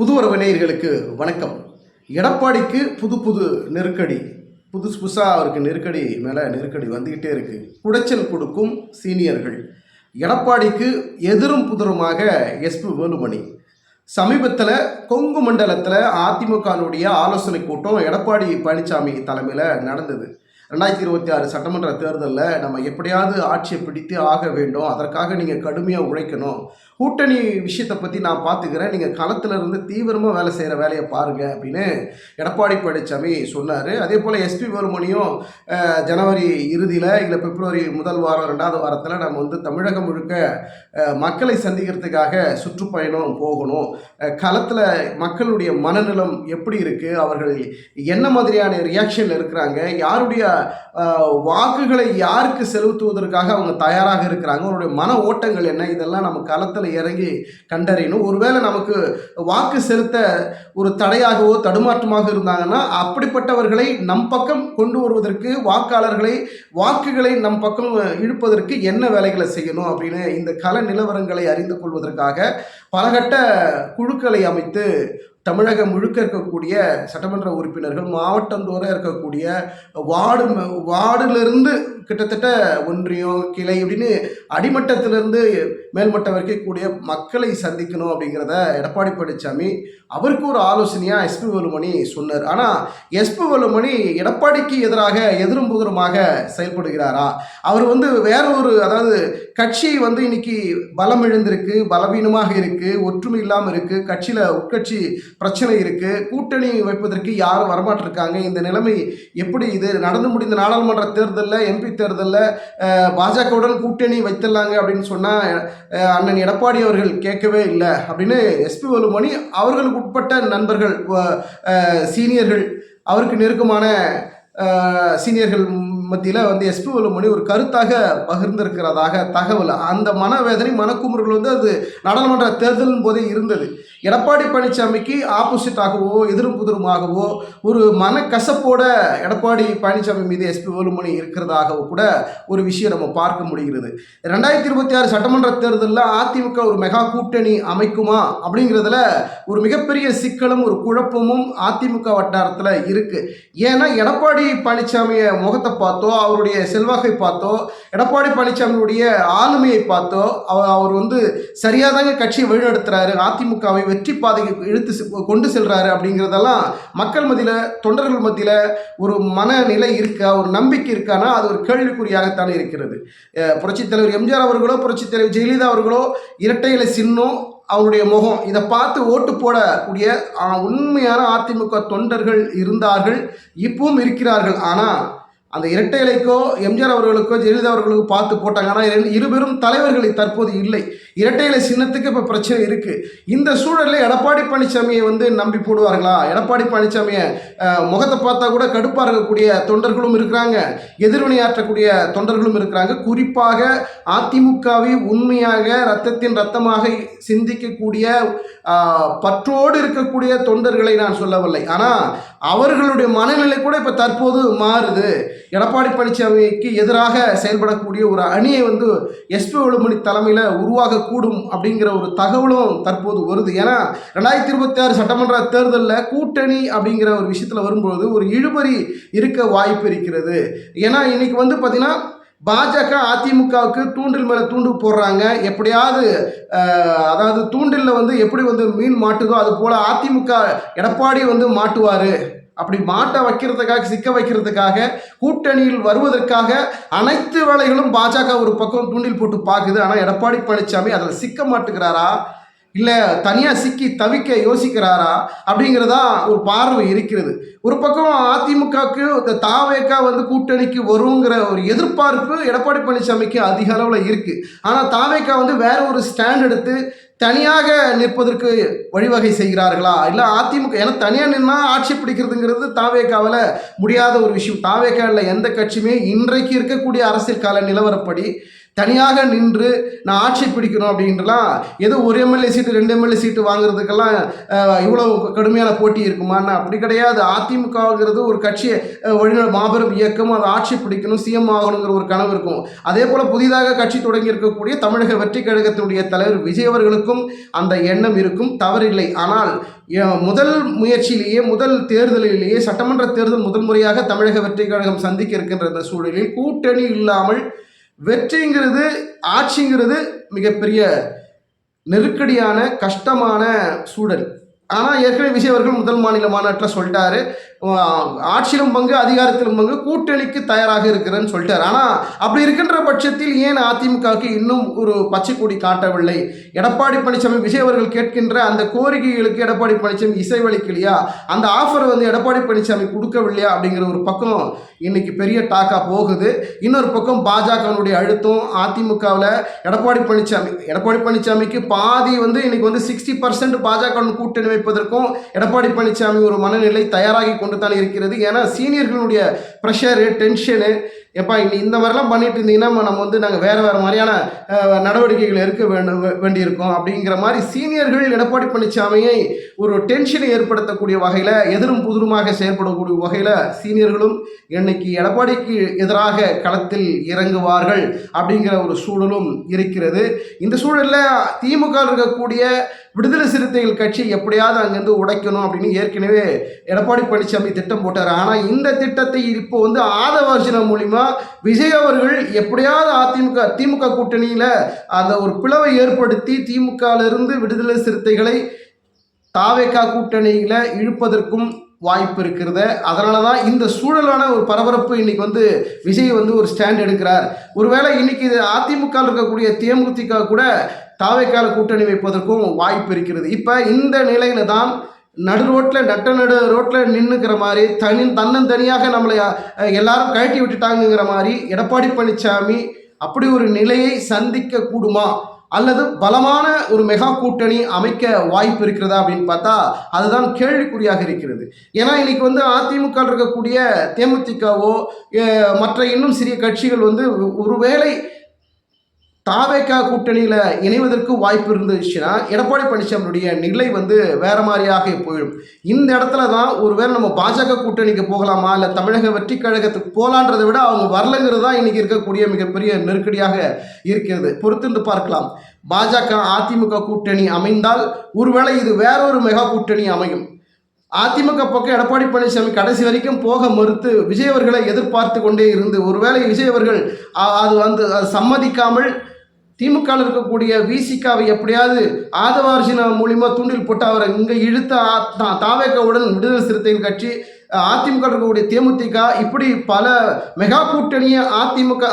புதுவரவு நேயர்களுக்கு வணக்கம். எடப்பாடிக்கு புது புது நெருக்கடி புதுசு புதுசாக அவருக்கு நெருக்கடி மேலே நெருக்கடி வந்துக்கிட்டே இருக்குது குடைச்சல் கொடுக்கும் சீனியர்கள். எடப்பாடிக்கு எதிரும் புதிருமாக எஸ்பி வேலுமணி. சமீபத்தில் கொங்கு மண்டலத்தில் அதிமுகனுடைய ஆலோசனை கூட்டம் எடப்பாடி பழனிசாமி தலைமையில் நடந்தது. ரெண்டாயிரத்தி இருபத்தி ஆறு சட்டமன்ற தேர்தலில் நம்ம எப்படியாவது ஆட்சியை பிடித்து ஆக வேண்டும். அதற்காக நீங்கள் கடுமையாக உழைக்கணும். கூட்டணி விஷயத்தை பற்றி நான் பார்த்துக்கிறேன் நீங்கள் களத்தில் இருந்து தீவிரமாக வேலை செய்கிற வேலையை பாருங்கள் அப்படின்னு எடப்பாடி பழனிசாமி சொன்னார். அதே போல் எஸ்பி வேலுமணியும் ஜனவரி இறுதியில் இல்லை பிப்ரவரி முதல் வாரம் ரெண்டாவது வாரத்தில் நம்ம வந்து தமிழகம் முழுக்க மக்களை சந்திக்கிறதுக்காக சுற்றுப்பயணம் போகணும். களத்தில் மக்களுடைய மனநலம் எப்படி இருக்குது அவர்கள் என்ன மாதிரியான ரியாக்ஷனில் இருக்கிறாங்க? யாருடைய வாக்குகளை யாருக்கு செலுத்துவதற்காக அவங்க தயாராக இருக்கிறாங்க? அவருடைய மன ஓட்டங்கள் என்ன? இதெல்லாம் நம்ம களத்தில் இறங்கி கண்டறியணும். ஒருவேளை நமக்கு வாக்கு செலுத்த ஒரு தடையாகவோ தடுமாற்றமாக இருந்தாங்கன்னா அப்படிப்பட்டவர்களை நம் பக்கம் கொண்டு வருவதற்கு வாக்காளர்களை வாக்குகளை நம் பக்கம் இழுப்பதற்கு என்ன வேலைகளை செய்யணும் அப்படின்னு இந்த கல நிலவரங்களை அறிந்து கொள்வதற்காக பலகட்ட குழுக்களை அமைத்து தமிழகம் முழுக்க இருக்கக்கூடிய சட்டமன்ற உறுப்பினர்கள் மாவட்டந்தோறும் இருக்கக்கூடிய வார்டு வார்டிலிருந்து கிட்டத்தட்ட ஒன்றியம் கிளை அப்படின்னு அடிமட்டத்திலிருந்து மேல்மட்டம் வரைக்கும் கூடிய மக்களை சந்திக்கணும் அப்படிங்கிறத எடப்பாடி பழனிசாமி அவருக்கு ஒரு ஆலோசனையாக எஸ்பி வேலுமணி சொன்னார். ஆனால் எஸ்பி வேலுமணி எடப்பாடிக்கு எதிராக எதிரும் புதிருமாக செயல்படுகிறாரா? அவர் வந்து வேற ஒரு அதாவது கட்சி வந்து இன்னைக்கு பலம் இழந்திருக்கு பலவீனமாக இருக்குது ஒற்றுமை இல்லாமல் இருக்குது கட்சியில் உட்கட்சி பிரச்சனை இருக்குது கூட்டணி வைப்பதற்கு யாரும் வரமாட்டிருக்காங்க இந்த நிலைமை எப்படி இது நடந்து முடிந்த நாடாளுமன்ற தேர்தலில் எம்பி தேர்தலில் பாஜகவுடன் கூட்டணி வைத்திடலாங்க அப்படின்னு சொன்னால் அண்ணன் எடப்பாடி அவர்கள் கேட்கவே இல்லை அப்படின்னு எஸ்பி வேலுமணி அவர்களுக்கு உட்பட்ட நண்பர்கள் சீனியர்கள் அவருக்கு நெருக்கமான சீனியர்கள் மத்தியில் வந்து எஸ்பி வேலுமணி ஒரு கருத்தாக பகிர்ந்திருக்கிறதாக தகவல். அந்த மனவேதனை மனக்குமுறுகள் வந்து அது நாடாளுமன்ற தேர்தலின் போதே இருந்தது. எடப்பாடி பழனிசாமிக்கு ஆப்போசிட்டாகவோ எதிரும் புதிருமாகவோ ஒரு மனக்கசப்போட எடப்பாடி பழனிசாமி மீது எஸ்பி வேலுமணி இருக்கிறதாகவோ கூட ஒரு விஷயம் நம்ம பார்க்க முடிகிறது. ரெண்டாயிரத்தி இருபத்தி ஆறு சட்டமன்ற தேர்தலில் அதிமுக ஒரு மெகா கூட்டணி அமைக்குமா அப்படிங்கிறதுல ஒரு மிகப்பெரிய சிக்கலும் ஒரு குழப்பமும் அதிமுக வட்டாரத்தில் இருக்குது ஏன்னா எடப்பாடி பழனிசாமியை முகத்தை பார்த்து பார்த்தோ அவருடைய செல்வாக்கை பார்த்தோ எடப்பாடி பழனிசாமியுடைய ஆளுமையை பார்த்தோ அவர் அவர் வந்து சரியாக தாங்க கட்சியை வழிநடத்துறாரு அதிமுகவை வெற்றி பாதைக்கு இழுத்து செ- கொண்டு செல்றாரு அப்படிங்கிறதெல்லாம் மக்கள் மத்தியில் தொண்டர்கள் மத்தியில் ஒரு மனநிலை இருக்கா ஒரு நம்பிக்கை இருக்கானா அது ஒரு கேள்விக்குறியாகத்தான் இருக்கிறது. புரட்சித் தலைவர் எம்ஜிஆர் அவர்களோ புரட்சித் தலைவர் ஜெயலலிதா அவர்களோ இரட்டை இலை சின்னம் அவருடைய முகம் இதை பார்த்து ஓட்டு போடக்கூடிய உண்மையான அதிமுக தொண்டர்கள் இருந்தார்கள் இப்பவும் இருக்கிறார்கள். ஆனால் அந்த இரட்டை இலைக்கோ எம்ஜிஆர் அவர்களுக்கோ ஜெயலலிதா அவர்களுக்கோ பார்த்து போட்டாங்க ஆனால் இருபெரும் இருவரும் தலைவர்களை தற்போது இல்லை. இரட்டை இலை சின்னத்துக்கு இப்போ பிரச்சனை இருக்குது இந்த சூழலில் எடப்பாடி பழனிசாமியை வந்து நம்பி போடுவார்களா? எடப்பாடி பழனிசாமியை முகத்தை பார்த்தா கூட கடுப்பாக இருக்கக்கூடிய தொண்டர்களும் இருக்கிறாங்க. எதிர்வினையாற்றக்கூடிய தொண்டர்களும் இருக்கிறாங்க. குறிப்பாக அதிமுகவை உண்மையாக ரத்தத்தின் ரத்தமாக சிந்திக்கக்கூடிய பற்றோடு இருக்கக்கூடிய தொண்டர்களை நான் சொல்லவில்லை. ஆனால் அவர்களுடைய மனநிலை கூட இப்போ தற்போது மாறுது. எடப்பாடி பழனிசாமிக்கு எதிராக செயல்படக்கூடிய ஒரு அணியை வந்து எஸ்பி வேலுமணி தலைமையில் உருவாகக்கூடும் அப்படிங்கிற ஒரு தகவலும் தற்போது வருது. ஏன்னா ரெண்டாயிரத்தி இருபத்தி ஆறு சட்டமன்ற தேர்தலில் கூட்டணி அப்படிங்கிற ஒரு விஷயத்தில் வரும்பொழுது ஒரு இழுபறி இருக்க வாய்ப்பு இருக்கிறது. ஏன்னா இன்னைக்கு வந்து பார்த்திங்கன்னா பாஜக அதிமுகவுக்கு தூண்டில் மேலே தூண்டு போடுறாங்க. எப்படியாவது அதாவது தூண்டிலில் வந்து எப்படி வந்து மீன் மாட்டுதோ அது போல் அதிமுக எடப்பாடி வந்து மாட்டுவார். அப்படி மாட்ட வைக்கிறதுக்காக சிக்க வைக்கிறதுக்காக கூட்டணியில் வருவதற்காக அனைத்து வேலைகளும் பாஜக ஒரு பக்கம் தூண்டில் போட்டு பார்க்குது. ஆனால் எடப்பாடி பழனிசாமி அதில் சிக்க மாட்டுகிறாரா? இல்லை தனியாக சிக்கி தவிக்க யோசிக்கிறாரா? அப்படிங்கிறதா ஒரு பார்வை இருக்கிறது. ஒரு பக்கம் அதிமுகவுக்கு இந்த தாவேக்கா வந்து கூட்டணிக்கு வருங்கிற ஒரு எதிர்பார்ப்பு எடப்பாடி பழனிசாமிக்கு அதிக அளவில் இருக்குது ஆனால் தாவேக்கா வந்து வேற ஒரு ஸ்டாண்ட் எடுத்து தனியாக நிற்பதற்கு வழிவகை செய்கிறார்களா? இல்லை அதிமுக ஏன்னா தனியாக நின்னா ஆட்சி பிடிக்கிறதுங்கிறது தாவேக்காவில் முடியாத ஒரு விஷயம். தாவேக்காவில் எந்த கட்சியுமே இன்றைக்கு இருக்கக்கூடிய அரசியல் கால நிலவரப்படி தனியாக நின்று நான் ஆட்சி பிடிக்கணும் அப்படின்றலாம் ஏதோ ஒரு எம்எல்ஏ சீட்டு ரெண்டு எம்எல்ஏ சீட்டு வாங்குறதுக்கெல்லாம் இவ்வளோ கடுமையான போட்டி இருக்குமான்னு அப்படி கிடையாது. அதிமுகங்கிறது ஒரு கட்சியை வழிநட மாபெரும் இயக்கம் அது ஆட்சி பிடிக்கணும் சிஎம் ஆகணுங்கிற ஒரு கனவு இருக்கும். அதே போல் புதிதாக கட்சி தொடங்கி இருக்கக்கூடிய தமிழக வெற்றி கழகத்தினுடைய தலைவர் விஜய் அவர்களுக்கும் அந்த எண்ணம் இருக்கும். தவறில்லை. ஆனால் முதல் முயற்சியிலேயே முதல் தேர்தலிலேயே சட்டமன்ற தேர்தல் முதல் முறையாக தமிழக வெற்றி கழகம் சந்திக்க இருக்கின்ற இந்த சூழலில் கூட்டணி இல்லாமல் வெற்றிங்கிறது ஆட்சிங்கிறது மிகப்பெரிய நெருக்கடியான கஷ்டமான சூழல். ஆனால் ஏற்கனவே விஜய் அவர்கள் முதல் மாநில மாநாட்டில் சொல்லிட்டாரு. ஆட்சியிலும் பங்கு அதிகாரத்திலும் பங்கு கூட்டணிக்கு தயாராக இருக்கிறேன்னு சொல்லிட்டாரு. ஆனால் அப்படி இருக்கின்ற பட்சத்தில் ஏன் அதிமுகவுக்கு இன்னும் ஒரு பச்சை கொடி காட்டவில்லை? எடப்பாடி பழனிசாமி விஜய் அவர்கள் கேட்கின்ற அந்த கோரிக்கைகளுக்கு எடப்பாடி பழனிசாமி இசைவளிக்கலையா அந்த ஆஃபர் வந்து எடப்பாடி பழனிசாமி கொடுக்கவில்லையா? அப்படிங்கிற ஒரு பக்கம் இன்னைக்கு பெரிய டாக்காக போகுது. இன்னொரு பக்கம் பாஜகவினுடைய அழுத்தம் அதிமுகவில் எடப்பாடி பழனிசாமி எடப்பாடி பழனிசாமிக்கு பாதி வந்து இன்னைக்கு வந்து சிக்ஸ்டி பர்சன்ட் பாஜக கூட்டணி வைப்பதற்கும் எடப்பாடி பழனிசாமி ஒரு மனநிலை தயாராகி கொண்டு தான் இருக்கிறது. ஏன்னா சீனியர்களுடைய ப்ரெஷரு டென்ஷனு எப்பா இன்னி இந்த மாதிரிலாம் பண்ணிட்டு இருந்தீங்கன்னா நம்ம வந்து நாங்கள் வேறு வேறு மாதிரியான நடவடிக்கைகள் எடுக்க வேண்டும் வேண்டியிருக்கோம். அப்படிங்கிற மாதிரி சீனியர்கள் எடப்பாடி பழனிசாமியை ஒரு டென்ஷனை ஏற்படுத்தக்கூடிய வகையில் எதிரும் புதிருமாக செயல்படக்கூடிய வகையில் சீனியர்களும் இன்னைக்கு எடப்பாடிக்கு எதிராக களத்தில் இறங்குவார்கள் அப்படிங்கிற ஒரு சூழலும் இருக்கிறது. இந்த சூழலில் திமுக இருக்கக்கூடிய விடுதலை சிறுத்தைகள் கட்சி எப்படியாவது அங்கேருந்து உடைக்கணும் அப்படின்னு ஏற்கனவே எடப்பாடி பழனிசாமி திட்டம் போட்டார். ஆனால் இந்த திட்டத்தை இப்போ வந்து ஆதவர்ஜன மூலிமா விஜய் அவர்கள் எப்படியாவது அதிமுக திமுக கூட்டணியில் அந்த ஒரு பிளவை ஏற்படுத்தி திமுகவிலிருந்து விடுதலை சிறுத்தைகளை தாவேக்கா கூட்டணியில் இழுப்பதற்கும் வாய்ப்பு இருக்கிறது. அதனால தான் இந்த சூழலான ஒரு பரபரப்பு இன்னைக்கு வந்து விஜய் வந்து ஒரு ஸ்டாண்ட் எடுக்கிறார். ஒருவேளை இன்னைக்கு இது அதிமுக இருக்கக்கூடிய தேமுதிக கூட தாவேக்கால கூட்டணி வைப்பதற்கும் வாய்ப்பு இருக்கிறது. இப்போ இந்த நிலையில தான் நடு ரோட்டில் நட்ட நடு ரோட்டில் நின்றுக்கிற மாதிரி தனி தன்னந்தனியாக நம்மளை எல்லாரும் கழட்டி விட்டுட்டாங்கங்கிற மாதிரி எடப்பாடி பழனிசாமி அப்படி ஒரு நிலையை சந்திக்க கூடுமா? அல்லது பலமான ஒரு மெகா கூட்டணி அமைக்க வாய்ப்பு இருக்கிறதா அப்படின்னு பார்த்தா அதுதான் கேள்விக்குறியாக இருக்கிறது. ஏன்னா இன்னைக்கு வந்து அதிமுக இருக்கக்கூடிய தேமுதிகவோ மற்ற இன்னும் சிறிய கட்சிகள் வந்து ஒருவேளை தாவேக்கா கூட்டணியில் இணைவதற்கு வாய்ப்பு இருந்துச்சுன்னா எடப்பாடி பழனிசாமியுடைய நிலை வந்து வேற மாதிரியாக போயிடும். இந்த இடத்துல தான் ஒருவேளை நம்ம பாஜக கூட்டணிக்கு போகலாமா இல்லை தமிழக வெற்றி கழகத்துக்கு போகலான்றதை விட அவங்க வரலங்கிறது தான் இன்றைக்கி இருக்கக்கூடிய மிகப்பெரிய நெருக்கடியாக இருக்கிறது. பொறுத்திருந்து பார்க்கலாம். பாஜக அதிமுக கூட்டணி அமைந்தால் ஒருவேளை இது வேற ஒரு மெகா கூட்டணி அமையும். அதிமுக பக்கம் எடப்பாடி பழனிசாமி கடைசி வரைக்கும் போக மறுத்து விஜய் அவர்களை எதிர்பார்த்து கொண்டே இருந்து ஒருவேளை விஜய் அவர்கள் அது வந்து அது சம்மதிக்காமல் திமுக இருக்கக்கூடிய விசிகாவை எப்படியாவது ஆதவார்ஜினா மூலியமா தூண்டில் போட்டு அவரை இங்கே இழுத்த ஆ- தாவேக்காவுடன் விடுதலை சிறுத்தைகள் கட்சி அதிமுக இருக்கக்கூடிய தேமுதிக இப்படி பல மெகா கூட்டணியை அதிமுக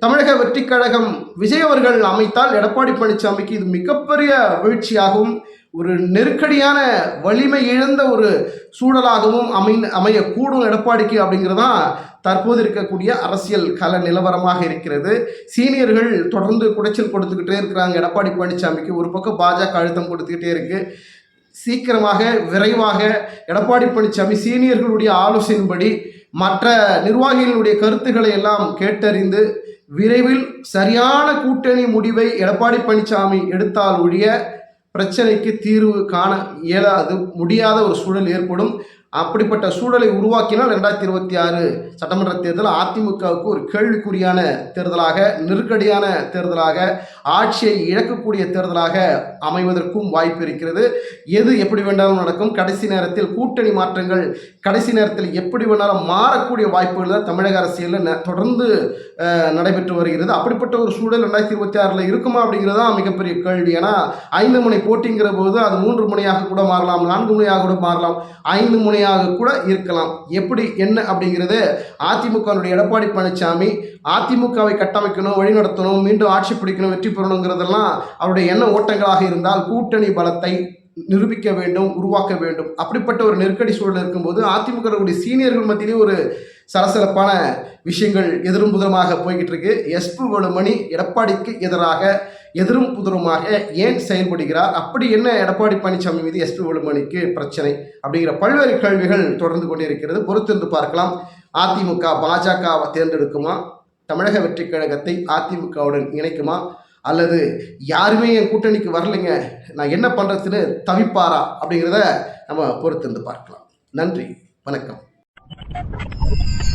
தமிழக வெற்றி கழகம் விஜய் அவர்கள் அமைத்தால் எடப்பாடி பழனிசாமிக்கு இது மிகப்பெரிய வீழ்ச்சியாகவும் ஒரு நெருக்கடியான வலிமை இழந்த ஒரு சூழலாகவும் அமை அமையக்கூடும் எடப்பாடிக்கு அப்படிங்கிறதான் தற்போது இருக்கக்கூடிய அரசியல் கல நிலவரமாக இருக்கிறது. சீனியர்கள் தொடர்ந்து குடைச்சல் கொடுத்துக்கிட்டே இருக்கிறாங்க. எடப்பாடி பழனிசாமிக்கு ஒரு பக்கம் பாஜக அழுத்தம் கொடுத்துக்கிட்டே இருக்கு. சீக்கிரமாக விரைவாக எடப்பாடி பழனிசாமி சீனியர்களுடைய ஆலோசனையின்படி மற்ற நிர்வாகிகளுடைய கருத்துக்களை எல்லாம் கேட்டறிந்து விரைவில் சரியான கூட்டணி முடிவை எடப்பாடி பழனிசாமி எடுத்தால் ஒழிய பிரச்சனைக்கு தீர்வு காண இயலாது முடியாத ஒரு சூழல் ஏற்படும். அப்படிப்பட்ட சூழலை உருவாக்கினால் ரெண்டாயிரத்தி இருபத்தி ஆறு சட்டமன்ற தேர்தல் அதிமுகவுக்கு ஒரு கேள்விக்குறியான தேர்தலாக நெருக்கடியான தேர்தலாக ஆட்சியை இழக்கக்கூடிய தேர்தலாக அமைவதற்கும் வாய்ப்பு இருக்கிறது. எது எப்படி வேண்டாலும் நடக்கும். கடைசி நேரத்தில் கூட்டணி மாற்றங்கள் கடைசி நேரத்தில் எப்படி வேணாலும் மாறக்கூடிய வாய்ப்புகள் தான் தமிழக அரசியலில் ந- தொடர்ந்து நடைபெற்று வருகிறது. அப்படிப்பட்ட ஒரு சூழல் ரெண்டாயிரத்தி இருபத்தி ஆறில் இருக்குமா அப்படிங்கிறது தான் மிகப்பெரிய கேள்வி. ஏன்னா ஐந்து முனை போட்டிங்கிற போது அது மூன்று முனையாக கூட மாறலாம் நான்கு முனையாக கூட மாறலாம். ஐந்து முனை முனையாக கூட இருக்கலாம். எப்படி என்ன அப்படிங்கிறது அதிமுகவுடைய எடப்பாடி பழனிசாமி அதிமுகவை கட்டமைக்கணும் வழிநடத்தணும் மீண்டும் ஆட்சி பிடிக்கணும் வெற்றி பெறணுங்கிறதெல்லாம் அவருடைய எண்ண ஓட்டங்களாக இருந்தால் கூட்டணி பலத்தை நிரூபிக்க வேண்டும் உருவாக்க வேண்டும். அப்படிப்பட்ட ஒரு நெருக்கடி சூழல் இருக்கும்போது அதிமுக சீனியர்கள் மத்தியிலேயே ஒரு சலசலப்பான விஷயங்கள் எதிரும் புதிரமாக போய்கிட்டு இருக்கு எஸ்பி வேலுமணி எடப்பாடிக்கு எதிராக எதிரும் புதிருமாக ஏன் செயல்படுகிறார்? அப்படி என்ன எடப்பாடி பழனிசாமி மீது எஸ்பி வேலுமணிக்கு பிரச்சனை? அப்படிங்கிற பல்வேறு கேள்விகள் தொடர்ந்து கொண்டிருக்கிறது. பொறுத்திருந்து பார்க்கலாம். அதிமுக பாஜகவை தேர்ந்தெடுக்குமா? தமிழக வெற்றி கழகத்தை அதிமுகவுடன் இணைக்குமா? அல்லது யாருமே என் கூட்டணிக்கு வரலைங்க நான் என்ன பண்ணுறதுன்னு தவிப்பாரா? அப்படிங்கிறத நம்ம பொறுத்திருந்து பார்க்கலாம். நன்றி. வணக்கம். Thank you.